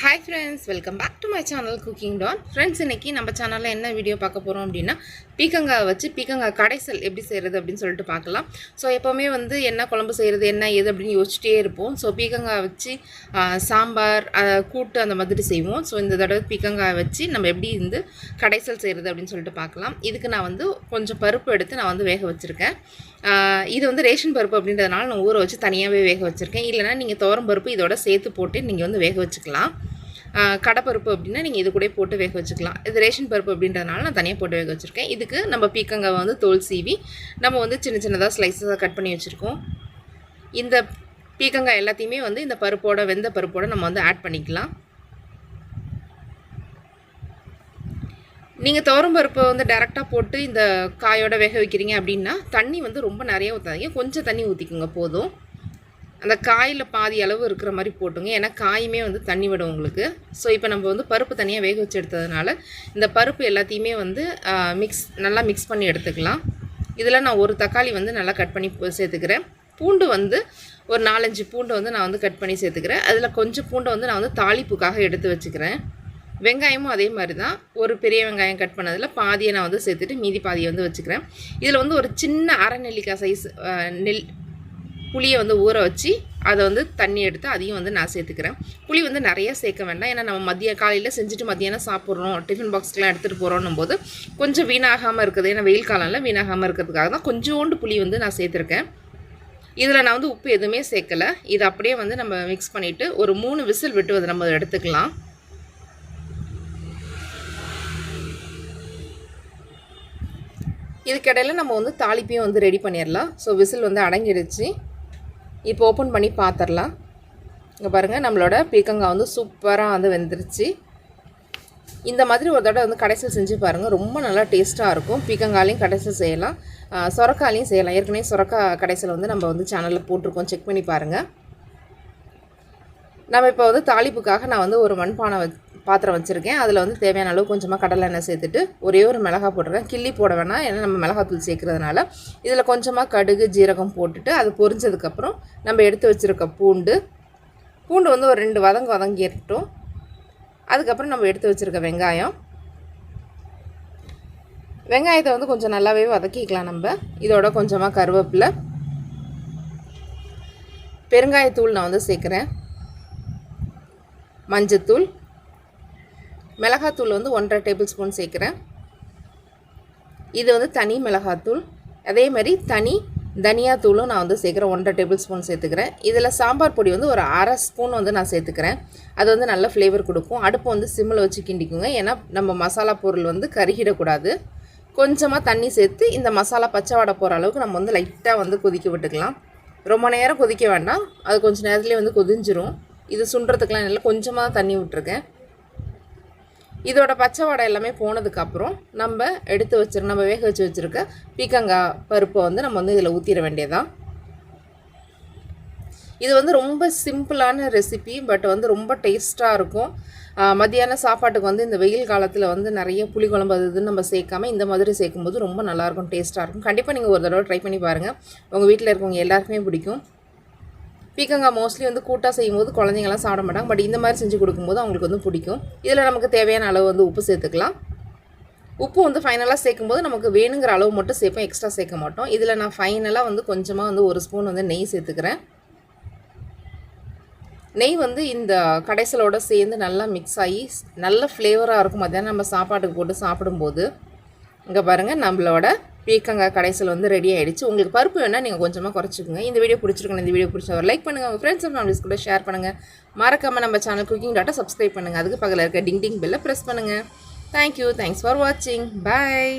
Hi friends welcome back to my channel cooking don friends இன்னைக்கு நம்ம சேனலில் என்ன வீடியோ பார்க்க போகிறோம் அப்படின்னா பீக்கங்காய் வச்சு பீக்கங்காய் கடைசல் எப்படி செய்கிறது அப்படின்னு சொல்லிட்டு பார்க்கலாம். ஸோ எப்போவுமே வந்து என்ன குழம்பு செய்கிறது என்ன ஏது அப்படின்னு யோசிச்சிட்டே இருப்போம். ஸோ பீக்கங்காய் வச்சு சாம்பார் கூட்டு அந்த மாதிரி செய்வோம். ஸோ இந்த தடவை பீக்கங்காய் வச்சு நம்ம எப்படி இருந்து கடைசல் செய்கிறது அப்படின்னு சொல்லிட்டு பார்க்கலாம். இதுக்கு நான் வந்து கொஞ்சம் பருப்பு எடுத்து நான் வந்து வேக வச்சுருக்கேன். இது வந்து ரேஷன் பருப்பு அப்படின்றதுனால நான் ஊற வச்சு தனியாகவே வேக வச்சுருக்கேன். இல்லைனா நீங்கள் துவரம் பருப்பு இதோட சேர்த்து போட்டு நீங்கள் வந்து வேக வச்சுக்கலாம். கடப்பருப்பு அப்படின்னா நீங்கள் இது கூட போட்டு வேக வச்சுக்கலாம். இது ரேஷன் பருப்பு அப்படின்றதுனால நான் தனியாக போட்டு வேக வச்சுருக்கேன். இதுக்கு நம்ம பீக்கங்காய் வந்து தோல் சீவி நம்ம வந்து சின்ன சின்னதாக ஸ்லைஸஸாக கட் பண்ணி வச்சுருக்கோம். இந்த பீக்கங்காய் எல்லாத்தையுமே வந்து இந்த பருப்போட வெந்த பருப்போட நம்ம வந்து ஆட் பண்ணிக்கலாம். நீங்கள் துவரம் பருப்பை வந்து டேரெக்டாக போட்டு இந்த காயோட வேக வைக்கிறீங்க அப்படின்னா தண்ணி வந்து ரொம்ப நிறைய ஊற்றாதீங்க கொஞ்சம் தண்ணி ஊற்றிக்கோங்க போதும். அந்த காயில் பாதி அளவு இருக்கிற மாதிரி போட்டுங்க. ஏன்னா காயுமே வந்து தண்ணி விடும் உங்களுக்கு. ஸோ இப்போ நம்ம வந்து பருப்பு தனியாக வேக வச்சு எடுத்ததுனால இந்த பருப்பு எல்லாத்தையுமே வந்து மிக்ஸ் நல்லா மிக்ஸ் பண்ணி எடுத்துக்கலாம். இதில் நான் ஒரு தக்காளி வந்து நல்லா கட் பண்ணி சேர்த்துக்கிறேன். பூண்டு வந்து ஒரு நாலஞ்சு பூண்டு வந்து நான் வந்து கட் பண்ணி சேர்த்துக்கிறேன். அதில் கொஞ்சம் பூண்டை வந்து நான் வந்து தாளிப்புக்காக எடுத்து வச்சுக்கிறேன். வெங்காயமும் அதே மாதிரி தான். ஒரு பெரிய வெங்காயம் கட் பண்ணதில் பாதியை நான் வந்து சேர்த்துட்டு மீதி பாதியை வந்து வச்சுக்கிறேன். இதில் வந்து ஒரு சின்ன அரை நெல்லிக்காய் சைஸ் நெல் புளியை வந்து ஊற வச்சு அதை வந்து தண்ணி எடுத்து அதையும் வந்து நான் சேர்த்துக்கிறேன். புளி வந்து நிறைய சேர்க்க வேண்டாம். ஏன்னா நம்ம மதிய காலையில் செஞ்சுட்டு மதியானம் சாப்பிட்றோம். டிஃபன் பாக்ஸ்க்கெலாம் எடுத்துகிட்டு போகிறோன்னும் போது கொஞ்சம் வீணாகாமல் இருக்குது. ஏன்னா வெயில் காலம்ல வீணாகாமல் இருக்கிறதுக்காக தான் கொஞ்சோண்டு புளி வந்து நான் சேர்த்துருக்கேன். இதில் நான் வந்து உப்பு எதுவுமே சேர்க்கலை. இது அப்படியே வந்து நம்ம மிக்ஸ் பண்ணிவிட்டு ஒரு மூணு விசில் விட்டு அதை நம்ம எடுத்துக்கலாம். இதுக்கிடையில் நம்ம வந்து தாளிப்பையும் வந்து ரெடி பண்ணிடலாம். ஸோ விசில் வந்து அடங்கிடுச்சு. இப்போ ஓப்பன் பண்ணி பார்த்துடலாம் இங்கே பாருங்கள் நம்மளோட பீக்கங்காய் வந்து சூப்பராக வந்து வெந்துருச்சு. இந்த மாதிரி ஒரு தடவை வந்து கடைசியில் செஞ்சு பாருங்கள் ரொம்ப நல்லா டேஸ்ட்டாக இருக்கும். பீக்கங்காலையும் கடைசியில் செய்யலாம். சொரக்காலையும் செய்யலாம். ஏற்கனவே சொரக்காய் கடைசியில் வந்து நம்ம வந்து சேனலில் போட்டிருக்கோம். செக் பண்ணி பாருங்கள் நம்ம இப்போ வந்து தாளிப்புக்காக நான் வந்து ஒரு மண்பானை வச் பாத்திரம் வச்சுருக்கேன். அதில் வந்து தேவையான அளவு கொஞ்சமாக கடலை எண்ணெய் சேர்த்துட்டு ஒரே ஒரு மிளகா போட்டிருக்கேன் கிள்ளி போட வேணாம் ஏன்னா நம்ம மிளகாத்தூள் சேர்க்குறதுனால. இதில் கொஞ்சமாக கடுகு ஜீரகம் போட்டுட்டு அது பொரிஞ்சதுக்கப்புறம் நம்ம எடுத்து வச்சுருக்க பூண்டு. பூண்டு வந்து ஒரு ரெண்டு வதங்க வதங்கிட்டோம் அதுக்கப்புறம் நம்ம எடுத்து வச்சுருக்க வெங்காயம். வெங்காயத்தை வந்து கொஞ்சம் நல்லாவே வதக்கிக்கலாம் நம்ம. இதோட கொஞ்சமாக கருவேப்பிலை. பெருங்காயத்தூள் நான் வந்து சேர்க்குறேன். மஞ்சத்தூள். மிளகாத்தூள் வந்து ஒன்றரை டேபிள் ஸ்பூன் சேர்க்குறேன். இது வந்து தனி மிளகாத்தூள். அதே மாதிரி தனி தனியாத்தூளும் நான் வந்து சேர்க்குறேன். ஒன்றரை டேபிள் ஸ்பூன் சேர்த்துக்கிறேன். இதில் சாம்பார் பொடி வந்து ஒரு அரை ஸ்பூன் வந்து நான் சேர்த்துக்கிறேன். அது வந்து நல்ல ஃப்ளேவர் கொடுக்கும். அடுப்பு வந்து சிம்மில் வச்சு கிண்டிக்குங்க. ஏன்னா நம்ம மசாலா பொருள் வந்து கருகிடக்கூடாது. கொஞ்சமாக தண்ணி சேர்த்து இந்த மசாலா பச்சை வடை போகிற அளவுக்கு நம்ம வந்து லைட்டாக வந்து கொதிக்க விட்டுக்கலாம். ரொம்ப நேரம் கொதிக்க வேண்டாம். அது கொஞ்சம் நேரத்துலேயே வந்து கொதிஞ்சிரும். இது சுண்டுறதுக்கெலாம் இல்லை கொஞ்சமாக தண்ணி விட்டுருக்கேன். இதோட பச்சை வடை எல்லாமே போனதுக்கப்புறம் நம்ம எடுத்து வச்சுரு நம்ம வேக வச்சு வச்சுருக்க பீக்கங்காய் பருப்பை வந்து நம்ம வந்து இதில் ஊற்றிட வேண்டியதான் இது வந்து ரொம்ப சிம்பிளான ரெசிபி பட் வந்து ரொம்ப டேஸ்ட்டாக இருக்கும். மதியான சாப்பாட்டுக்கு வந்து இந்த வெயில் காலத்தில் வந்து நிறைய புளிக்குழம்பு அது இதுன்னு நம்ம சேர்க்காம இந்த மாதிரி சேர்க்கும்போது ரொம்ப நல்லாயிருக்கும் டேஸ்ட்டாக இருக்கும். கண்டிப்பாக நீங்கள் ஒரு தடவை ட்ரை பண்ணி பாருங்கள் உங்கள் வீட்டில் இருக்கவங்க எல்லாருக்குமே பிடிக்கும். பீக்கங்காய் மோஸ்ட்லி வந்து கூட்டாக செய்யும்போது குழந்தைங்கலாம் சாப்பிட மாட்டாங்க. பட் இந்த மாதிரி செஞ்சு கொடுக்கும்போது அவங்களுக்கு வந்து பிடிக்கும். இதில் நமக்கு தேவையான அளவு வந்து உப்பு சேர்த்துக்கலாம். உப்பு வந்து ஃபைனலாக சேர்க்கும்போது நமக்கு வேணுங்கிற அளவு மட்டும் சேர்ப்போம். எக்ஸ்ட்ரா சேர்க்க மாட்டோம். இதில் நான் ஃபைனலாக வந்து கொஞ்சமாக வந்து ஒரு ஸ்பூன் வந்து நெய் சேர்த்துக்கிறேன். நெய் வந்து இந்த கடைசலோடு சேர்ந்து நல்லா மிக்ஸ் ஆகி நல்ல ஃப்ளேவராக இருக்கும். மத்தியானம் நம்ம சாப்பாட்டுக்கு போட்டு சாப்பிடும்போது இங்கே பாருங்கள் நம்மளோட பீக்கங்காய் கடைசியில் வந்து ரெடி ஆகிடுச்சு உங்களுக்கு பருப்பு வேணால் நீங்கள் கொஞ்சமாக குறைச்சிக்கோங்க. இந்த வீடியோ பிடிச்சிருக்கணும் இந்த வீடியோ பிடிச்சவர் லைக் பண்ணுங்கள் உங்கள் ஃப்ரெண்ட்ஸ் அண்ட் ஃபேமிலிஸ் கூட ஷேர் பண்ணுங்கள் மறக்காமல் நம்ம சேனல் குக்கிங் டாட்டா சப்ஸ்கிரைப் பண்ணுங்கள் அதுக்கு பக்கத்தில் இருக்க டிங் டிங் பெல்லை ப்ரெஸ் பண்ணுங்கள் தேங்க்யூ தேங்க்ஸ் ஃபார் வாட்சிங் பாய்